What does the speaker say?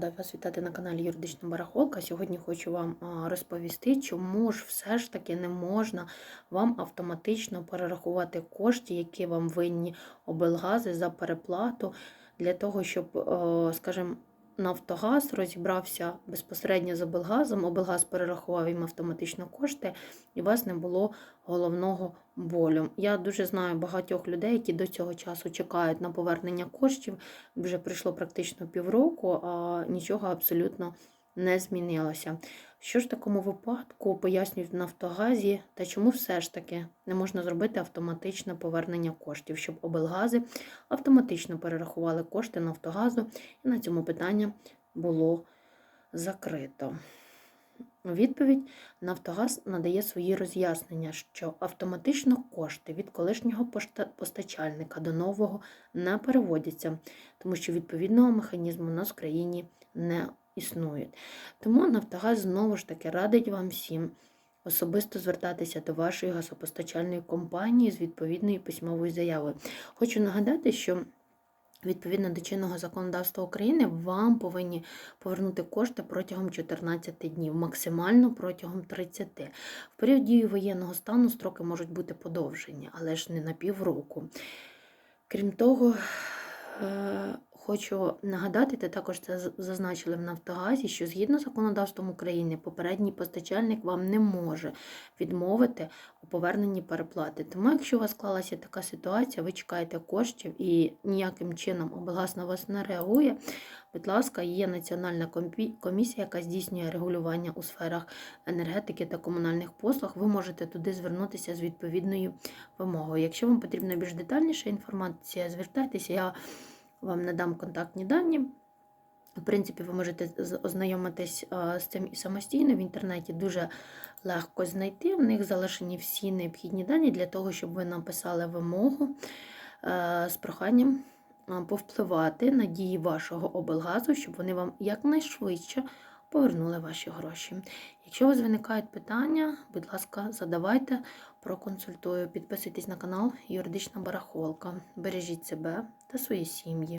Рада вас вітати на каналі Юридична Барахолка. Сьогодні хочу вам розповісти, чому ж все ж таки не можна вам автоматично перерахувати кошти, які вам винні облгази за переплату, для того, щоб, е, скажімо, Нафтогаз розібрався безпосередньо з облгазом, облгаз перерахував їм автоматично кошти, і у вас не було головного болю. Я дуже знаю багатьох людей, які до цього часу чекають на повернення коштів. Вже пройшло практично півроку, а нічого абсолютно не змінилося. Що ж в такому випадку пояснюють в Нафтогазі та чому все ж таки не можна зробити автоматичне повернення коштів, щоб облгази автоматично перерахували кошти Нафтогазу, і на цьому питання було закрито. Відповідь Нафтогаз надає свої роз'яснення, що автоматично кошти від колишнього постачальника до нового не переводяться, тому що відповідного механізму у нас в країні не існує. Тому Нафтогаз знову ж таки радить вам всім особисто звертатися до вашої газопостачальної компанії з відповідною письмовою заявою. Хочу нагадати, що Відповідно до чинного законодавства України, вам повинні повернути кошти протягом 14 днів, максимально протягом 30. В період дії воєнного стану строки можуть бути подовжені, але ж не на півроку. Крім того, е, хочу нагадати, та також це зазначили в Нафтогазі, що згідно законодавством України попередній постачальник вам не може відмовити у поверненні переплати. Тому, якщо у вас склалася така ситуація, ви чекаєте коштів і ніяким чином облгаз вас не реагує. Будь ласка, є національна комісія, яка здійснює регулювання у сферах енергетики та комунальних послуг. Ви можете туди звернутися з відповідною вимогою. Якщо вам потрібна більш детальніша інформація, звертайтеся, я вам надам контактні дані. В принципі, ви можете ознайомитись з цим і самостійно. В інтернеті дуже легко знайти. В них залишені всі необхідні дані для того, щоб ви написали вимогу е, з проханням повпливати на дії вашого облгазу, щоб вони вам якнайшвидше повернули ваші гроші. Якщо у вас виникають питання, будь ласка, задавайте, проконсультую. Підписуйтесь на канал Юридична Барахолка. Бережіть себе та свої сім'ї.